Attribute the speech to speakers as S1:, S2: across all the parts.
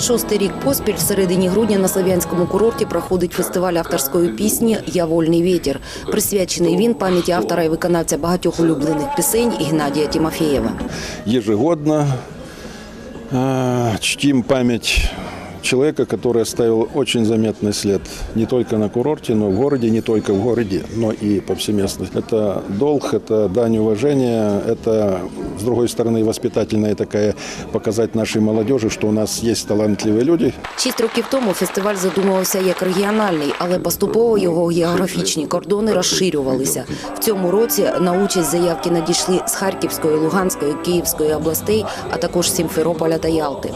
S1: Шостий рік поспіль в середині грудня на Слов'янському курорті проходить фестиваль авторської пісні Я вольний вітер. Присвячений він пам'яті автора і виконавця багатьох улюблених пісень Геннадія Тимофєєва.
S2: Єжегодно э, чтим память человека, который оставил очень заметный след не только на курорте, но и в городе, не только в городе, но и повсеместно. Это долг, это дань уважения, это, с другой стороны, воспитательная такая, показать нашей молодежи, что у нас есть талантливые люди,
S1: Шість років тому фестиваль задумувався як регіональний, але поступово його географічні кордони розширювалися. В цьому році на участь заявки надійшли з Харківської, Луганської, Київської областей, а також Сімферополя та Ялти.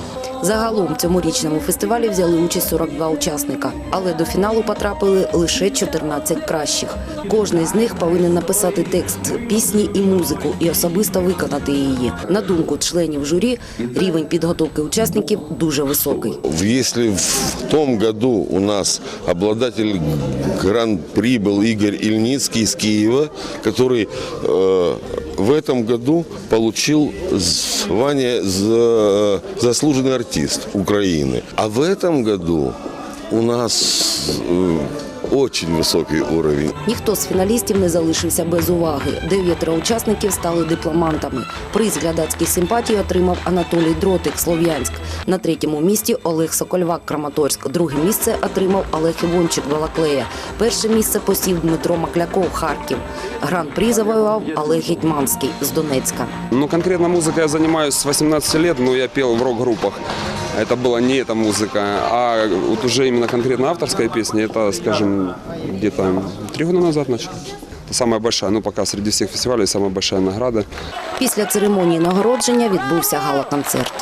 S1: Загалом в цьоморічному фестивалі взяли участь 42 учасника, але до фіналу потрапили лише 14 кращих. Кожний з них повинен написати текст пісні і музику і особисто виконати її. На думку членів журі, рівень підготовки учасників дуже високий.
S3: Если в том году у нас обладатель гран-при был Игорь Ильницкий из Киева, который э, в этом году получил звание за заслуженный артист Украины. А в этом году у нас э, очень высокий уровень.
S1: Ніхто з фіналістів не залишився без уваги. Дев'ятеро учасників стали дипломантами. Приз глядацьких симпатій отримав Анатолій Дротик, Слов'янськ. На третьому місці Олег Сокольвак, Краматорськ. Друге місце отримав Олег Івончик, Балаклея. Перше місце посів Дмитро Макляков, Харків. Гран-при завоював Олег Гетьманський з Донецька.
S4: Ну, конкретно музыкой я занимаюсь с 18 лет, но я пел в рок-группах. Это была не эта музыка, а вот уже именно конкретно авторская песня, это, скажем, где-то три года назад начал. Это самая большая, ну пока среди всех фестивалей самая большая награда.
S1: Після церемонії нагородження відбувся гала-концерт.